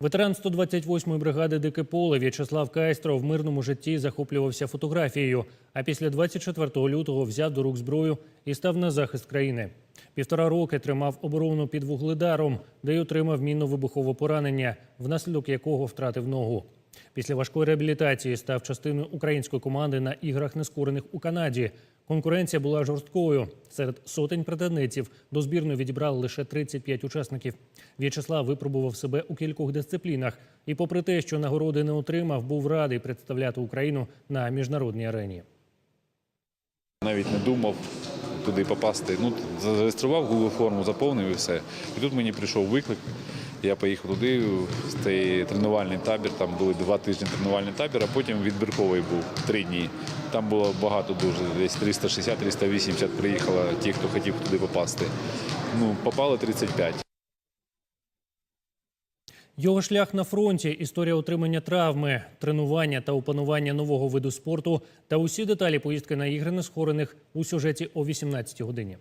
Ветеран 128-ї бригади Дике поле В'ячеслав Кайстро в мирному житті захоплювався фотографією, а після 24 лютого взяв до рук зброю і став на захист країни. Півтора роки тримав оборону під вугледаром, де й отримав мінно-вибухове поранення, внаслідок якого втратив ногу. Після важкої реабілітації став частиною української команди на іграх нескорених у Канаді. Конкуренція була жорсткою. Серед сотень претендентів до збірної відібрали лише 35 учасників. В'ячеслав випробував себе у кількох дисциплінах і, попри те, що нагороди не отримав, був радий представляти Україну на міжнародній арені. Навіть не думав туди попасти. Ну, зареєстрував Google форму, заповнив і все. І тут мені прийшов виклик. Я поїхав туди, цей тренувальний табір. Там були два тижні тренувальний табір, а потім відбірковий був три дні. Там було багато дуже, десь 360-380 приїхало ті, хто хотів туди попасти. Ну, попали 35. Його шлях на фронті, історія отримання травми, тренування та опанування нового виду спорту та усі деталі поїздки на ігри нескорених у сюжеті о 18 годині.